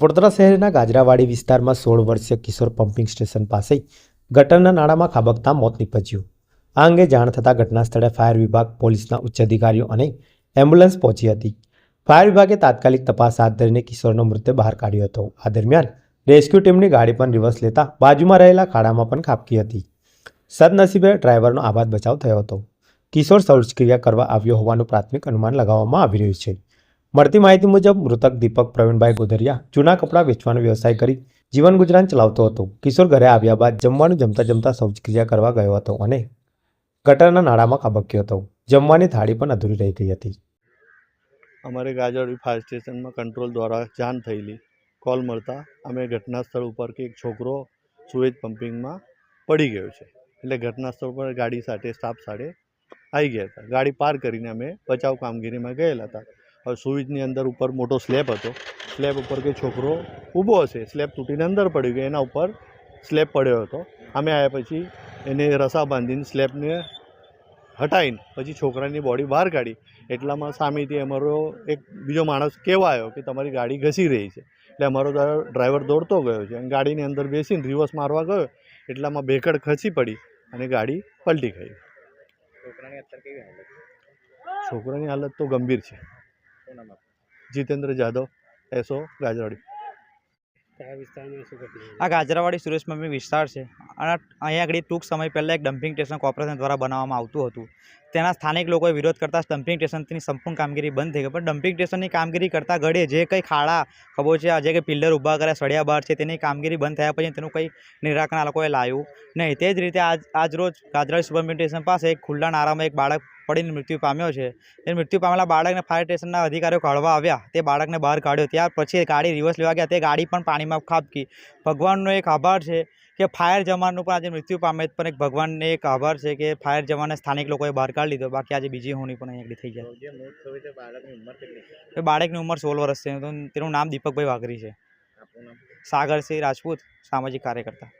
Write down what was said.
વડોદરા શહેરના ગાજરાવાડી વિસ્તારમાં સોળ વર્ષીય કિશોર પમ્પિંગ સ્ટેશન પાસે ગટરના નાળામાં ખાબકતા મોત નીપજ્યું. આ અંગે જાણ થતાં ઘટના સ્થળે ફાયર વિભાગ, પોલીસના ઉચ્ચ અધિકારીઓ અને એમ્બ્યુલન્સ પહોંચી હતી. ફાયર વિભાગે તાત્કાલિક તપાસ હાથ ધરીને કિશોરનો મૃતદેહ બહાર કાઢ્યો હતો. આ દરમિયાન રેસ્ક્યુ ટીમની ગાડી પણ રિવર્સ લેતા બાજુમાં રહેલા ખાડામાં પણ ખાબકી હતી. સદનસીબે ડ્રાઈવરનો આબાદ બચાવ થયો હતો. કિશોર શૌચક્રિયા કરવા આવ્યો હોવાનું પ્રાથમિક અનુમાન લગાવવામાં આવી રહ્યું છે. મળતી માહિતી મુજબ, મૃતક દીપક પ્રવીણભાઈ ગોધરિયા જૂના કપડાં વેચવાનો વ્યવસાય કરી જીવન ગુજરાન ચલાવતો હતો. કિશોર ઘરે આવ્યા બાદ જમવાનું જમતા જમતા શૌચક્રિયા કરવા ગયો હતો અને ગટરના નાળામાં ખાબક્યો હતો. જમવાની થાળી પણ અધૂરી રહી ગઈ હતી. અમારે ગાજરવાડી ફાયર સ્ટેશનમાં કંટ્રોલ દ્વારા જાણ થયેલી કોલ મળતા અમે ઘટના સ્થળ ઉપર કે એક છોકરો સુએજ પમ્પિંગમાં પડી ગયો છે. એટલે ઘટના સ્થળ પર ગાડી સાથે સ્ટાફ સાથે આવી ગયા હતા. ગાડી પાર કરીને અમે બચાવ કામગીરીમાં ગયેલા હતા. હવે સુઈજની અંદર ઉપર મોટો સ્લેબ હતો. સ્લેબ ઉપર કે છોકરો ઊભો હશે. સ્લેબ તૂટીને અંદર પડી ગયો. એના ઉપર સ્લેબ પડ્યો હતો. અમે આવ્યા પછી એને રસા બાંધીને સ્લેબને હટાવીને પછી છોકરાની બોડી બહાર કાઢી. એટલામાં સામેથી અમારો એક બીજો માણસ કહેવા આવ્યો કે તમારી ગાડી ઘસી રહી છે. એટલે અમારો ડ્રાઈવર દોડતો ગયો છે. અને ગાડીની અંદર બેસીને રિવર્સ મારવા ગયો. એટલામાં ભેકડ ખસી પડી અને ગાડી પલટી ગઈ. છોકરાની હાલત? છોકરાની હાલત તો ગંભીર છે. જીતેન્દ્ર જાદવ એસો ગાજરાવાડી. આ ગાજરાવાડી સુરેશ મમ્મી વિસ્તાર છે. અને અહીંયા આગળ ટૂંક સમય પહેલાં એક ડમ્પિંગ સ્ટેશન કોર્પોરેશન દ્વારા બનાવવામાં આવતું હતું. તેના સ્થાનિક લોકોએ વિરોધ કરતા ડમ્પિંગ સ્ટેશનની સંપૂર્ણ કામગીરી બંધ થઈ ગઈ. પણ ડમ્પિંગ સ્ટેશનની કામગીરી કરતાં ઘડે જે કંઈ ખાડા ખબોચિયા જે કંઈ પિલ્લર ઊભા કર્યા, સળિયા બાર છે, તેની કામગીરી બંધ થયા પછી તેનું કંઈ નિરાકરણ આ લોકોએ લાવ્યું નહીં. તે જ રીતે આજ આજ રોજ સુપર સ્ટેશન પાસે એક ખુલ્લા નારામાં એક બાળક પડીને મૃત્યુ પામ્યો છે. એ મૃત્યુ પામેલા બાળકને ફાયર સ્ટેશનના અધિકારીઓ કાઢવા આવ્યા. તે બાળકને બહાર કાઢ્યો. ત્યાર પછી ગાડી રિવર્સ લેવા ગયા. તે ગાડી પણ પાણીમાં ખાબકી. ભગવાનનો એક આભાર છે કે ફાયર જવાનનું પણ આજે મૃત્યુ પામે પણ એક ભગવાનને એક આભાર છે કે ફાયર જવાનને સ્થાનિક લોકોએ બહાર કાઢી લીધો. બાકી આજે બીજી હોની પણ અહીંયા થઈ જાય બાળકની ઉંમર એ બાળકની ઉંમર સોળ વર્ષ છે તેનું નામ દીપકભાઈ વાઘરી છે. સાગરસિંહ રાજપૂત સામાજિક કાર્યકર્તા.